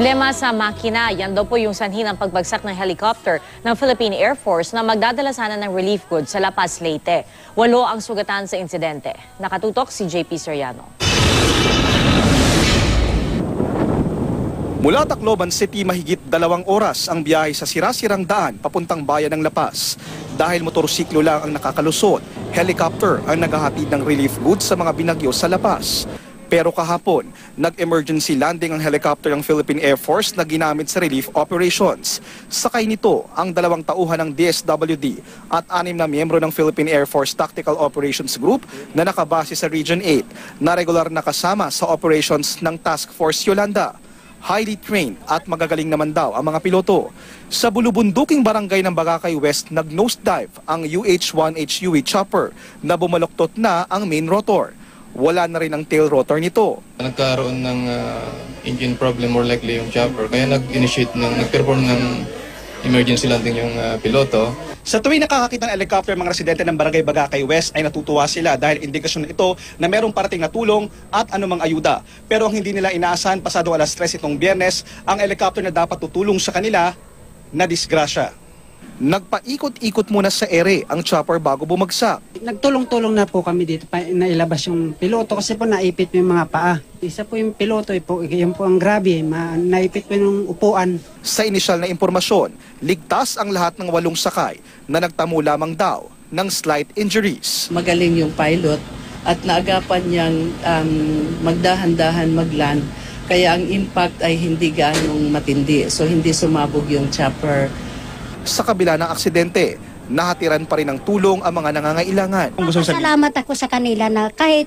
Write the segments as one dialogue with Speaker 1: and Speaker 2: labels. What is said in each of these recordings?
Speaker 1: Problema sa makina, yan daw po yung sanhi ng pagbagsak ng helicopter ng Philippine Air Force na magdadala sana ng relief goods sa La Paz, Leyte. Walo ang sugatan sa insidente. Nakatutok si JP Soriano.
Speaker 2: Mula Tacloban City, mahigit dalawang oras ang biyahe sa sirasirang daan papuntang bayan ng La Paz. Dahil motorsiklo lang ang nakakalusot, helicopter ang naghahatid ng relief goods sa mga binagyo sa La Paz. Pero kahapon, nag-emergency landing ang helicopter ng Philippine Air Force na ginamit sa relief operations. Sakay nito ang dalawang tauhan ng DSWD at anim na miyembro ng Philippine Air Force Tactical Operations Group na nakabase sa Region 8 na regular na kasama sa operations ng Task Force Yolanda highly trained at magagaling naman daw ang mga piloto. Sa bulubunduking barangay ng Bagakay West, nag-nosedive ang UH-1H Huey chopper na bumaloktot na ang main rotor. Wala na rin ang tail rotor nito.
Speaker 3: Nagkaroon ng ah, engine problem more likely yung chopper. Kaya nag-initiate ng, nag-perform ng emergency landing yung ah, piloto.
Speaker 4: Sa tuwing nakakakita ng helicopter mga residente ng Barangay Bagakay West ay natutuwa sila dahil indikasyon ito na merong parating na tulong at anumang ayuda. Pero ang hindi nila inaasahan pasado alas 3 itong biyernes, ang helicopter na dapat tutulong sa kanila na disgrasya.
Speaker 2: Nagpaikot-ikot muna sa ere ang chopper bago bumagsak.
Speaker 5: Nagtulong-tulong na po kami dito pa nailabas yung piloto kasi po naipit yung mga paa. Isa po yung piloto, eh, po, yun po ang grabe, ma, naipit po yung upuan.
Speaker 2: Sa inisyal na impormasyon, ligtas ang lahat ng walong sakay na nagtamo lamang daw ng slight injuries.
Speaker 6: magaling yung pilot at naagapan niyang um, magdahan-dahan magland kaya ang impact ay hindi ganong matindi so hindi sumabog yung chopper
Speaker 2: Sa kabila ng aksidente, nahatiran pa rin ng tulong ang mga nangangailangan.
Speaker 7: Salamat ako sa kanila na kahit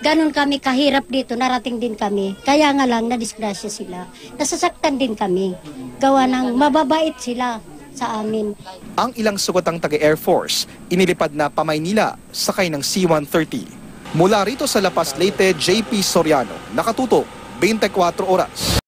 Speaker 7: ganun kami kahirap dito, narating din kami. Kaya nga lang, nadisgrasya sila. Nasasaktan din kami. Gawa ng mababait sila sa amin.
Speaker 2: Ang ilang sugatang taga-Air Force, inilipad na pa Maynila sakay ng C-130. Mula rito sa La Paz, Leyte, JP Soriano, nakatutok 24 oras.